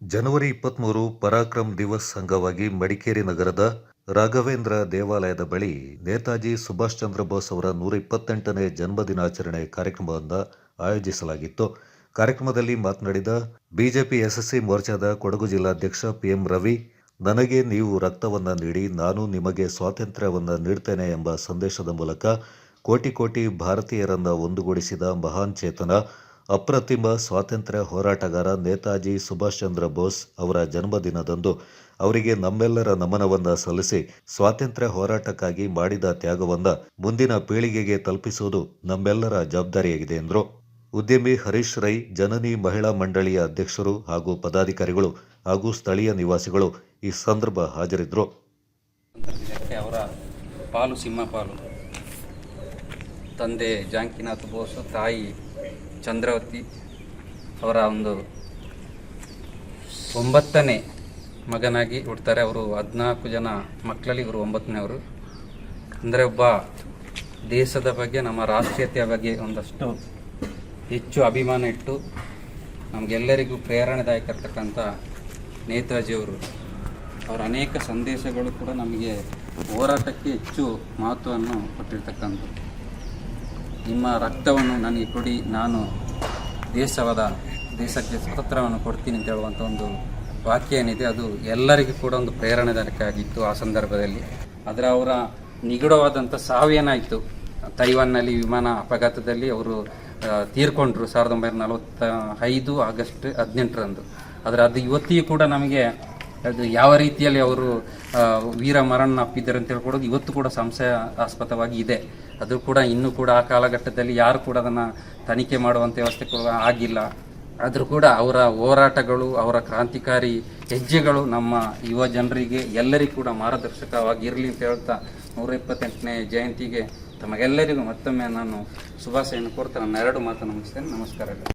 ಜನವರಿ ಇಪ್ಪತ್ತ್ಮೂರು ಪರಾಕ್ರಮ್ ದಿವಸ್ ಅಂಗವಾಗಿ ಮಡಿಕೇರಿ ನಗರದ ರಾಘವೇಂದ್ರ ದೇವಾಲಯದ ಬಳಿ ನೇತಾಜಿ ಸುಭಾಷ್ ಚಂದ್ರ ಬೋಸ್ ಅವರ ನೂರ ಇಪ್ಪತ್ತೆಂಟನೇ ಜನ್ಮದಿನಾಚರಣೆ ಕಾರ್ಯಕ್ರಮವನ್ನು ಆಯೋಜಿಸಲಾಗಿತ್ತು. ಕಾರ್ಯಕ್ರಮದಲ್ಲಿ ಮಾತನಾಡಿದ ಬಿಜೆಪಿ ಎಸ್ಎಸ್ಸಿ ಮೋರ್ಚಾದ ಕೊಡಗು ಜಿಲ್ಲಾಧ್ಯಕ್ಷ ಪಿಎಂ ರವಿ, ನನಗೆ ನೀವು ರಕ್ತವನ್ನು ನೀಡಿ, ನಾನು ನಿಮಗೆ ಸ್ವಾತಂತ್ರ್ಯವನ್ನು ನೀಡ್ತೇನೆ ಎಂಬ ಸಂದೇಶದ ಮೂಲಕ ಕೋಟಿ ಕೋಟಿ ಭಾರತೀಯರನ್ನು ಒಂದುಗೂಡಿಸಿದ ಮಹಾನ್ ಚೇತನ ಅಪ್ರತಿಮ ಸ್ವಾತಂತ್ರ್ಯ ಹೋರಾಟಗಾರ ನೇತಾಜಿ ಸುಭಾಷ್ ಚಂದ್ರ ಬೋಸ್ ಅವರ ಜನ್ಮದಿನದಂದು ಅವರಿಗೆ ನಮ್ಮೆಲ್ಲರ ನಮನವನ್ನು ಸಲ್ಲಿಸಿ ಸ್ವಾತಂತ್ರ್ಯ ಹೋರಾಟಕ್ಕಾಗಿ ಮಾಡಿದ ತ್ಯಾಗವನ್ನು ಮುಂದಿನ ಪೀಳಿಗೆಗೆ ತಲುಪಿಸುವುದು ನಮ್ಮೆಲ್ಲರ ಜವಾಬ್ದಾರಿಯಾಗಿದೆ ಎಂದರು. ಉದ್ಯಮಿ ಹರೀಶ್ ರೈ, ಜನನಿ ಮಹಿಳಾ ಮಂಡಳಿಯ ಅಧ್ಯಕ್ಷರು ಹಾಗೂ ಪದಾಧಿಕಾರಿಗಳು ಹಾಗೂ ಸ್ಥಳೀಯ ನಿವಾಸಿಗಳು ಈ ಸಂದರ್ಭ ಹಾಜರಿದ್ದರು. ಅವರ ಪಾಲು ಸಿಂಹಪಾಲು ತಂದೆ ಜಾಂಕಿನಾಥ್ ಬೋಸ್, ತಾಯಿ ಚಂದ್ರವತಿ ಅವರ ಒಂದು ಒಂಬತ್ತನೇ ಮಗನಾಗಿ ಹುಡ್ತಾರೆ ಅವರು. ಹದಿನಾಲ್ಕು ಜನ ಮಕ್ಕಳಲ್ಲಿ ಇವರು ಒಂಬತ್ತನೇವರು ಅಂದರೆ ಒಬ್ಬ ದೇಶದ ಬಗ್ಗೆ, ನಮ್ಮ ರಾಷ್ಟ್ರೀಯತೆಯ ಬಗ್ಗೆ ಒಂದಷ್ಟು ಹೆಚ್ಚು ಅಭಿಮಾನ ಇಟ್ಟು ನಮಗೆಲ್ಲರಿಗೂ ಪ್ರೇರಣೆದಾಯಕ ಇರ್ತಕ್ಕಂಥ ನೇತಾಜಿಯವರು. ಅವರ ಅನೇಕ ಸಂದೇಶಗಳು ಕೂಡ ನಮಗೆ ಹೋರಾಟಕ್ಕೆ ಹೆಚ್ಚು ಮಹತ್ವವನ್ನು ಕೊಟ್ಟಿರ್ತಕ್ಕಂಥದ್ದು. ನಿಮ್ಮ ರಕ್ತವನ್ನು ನನಗೆ ಕೊಡಿ. ನಾನು ದೇಶವಾದ ದೇಶಕ್ಕೆ ಸ್ವತಂತ್ರವನ್ನು ಕೊಡ್ತೀನಿ ಅಂತ ಹೇಳುವಂಥ ಒಂದು ವಾಕ್ಯ ಏನಿದೆ ಅದು ಎಲ್ಲರಿಗೂ ಕೂಡ ಒಂದು ಪ್ರೇರಣೆದಾಯಕ ಆಗಿತ್ತು ಆ ಸಂದರ್ಭದಲ್ಲಿ. ಆದರೆ ಅವರ ನಿಗೂಢವಾದಂಥ ಸಾವೇನಾಯಿತು ತೈವಾನ್ನಲ್ಲಿ ವಿಮಾನ ಅಪಘಾತದಲ್ಲಿ ಅವರು ತೀರ್ಕೊಂಡ್ರು. ಸಾವಿರದ ಒಂಬೈನೂರ ನಲವತ್ತ ಐದು ಆಗಸ್ಟ್ ಹದಿನೆಂಟರಂದು. ಆದರೆ ಅದು ಇವತ್ತಿಗೂ ಕೂಡ ನಮಗೆ ಅದು ಯಾವ ರೀತಿಯಲ್ಲಿ ಅವರು ವೀರ ಮರಣ ಅಪ್ಪಿದ್ದಾರೆ ಅಂತ ಹೇಳ್ಕೊಡೋದು ಇವತ್ತು ಕೂಡ ಸಂಶಯಾಸ್ಪದವಾಗಿ ಇದೆ. ಅದು ಕೂಡ ಇನ್ನೂ ಕೂಡ ಆ ಕಾಲಘಟ್ಟದಲ್ಲಿ ಯಾರು ಕೂಡ ಅದನ್ನು ತನಿಖೆ ಮಾಡುವಂಥ ವ್ಯವಸ್ಥೆ ಕೂಡ ಆಗಿಲ್ಲ. ಆದರೂ ಕೂಡ ಅವರ ಹೋರಾಟಗಳು, ಅವರ ಕ್ರಾಂತಿಕಾರಿ ಹೆಜ್ಜೆಗಳು ನಮ್ಮ ಯುವ ಜನರಿಗೆ ಎಲ್ಲರಿಗೂ ಕೂಡ ಮಾರ್ಗದರ್ಶಕವಾಗಿರಲಿ ಅಂತ ಹೇಳ್ತಾ ನೂರ ಇಪ್ಪತ್ತೆಂಟನೇ ಜಯಂತಿಗೆ ತಮಗೆಲ್ಲರಿಗೂ ಮತ್ತೊಮ್ಮೆ ನಾನು ಶುಭಾಶಯನ್ನು ಕೋರ್ತಾ ನನ್ನ ಎರಡು ಮಾತು ನಮಸ್ತೇನೆ ನಮಸ್ಕಾರಗಳು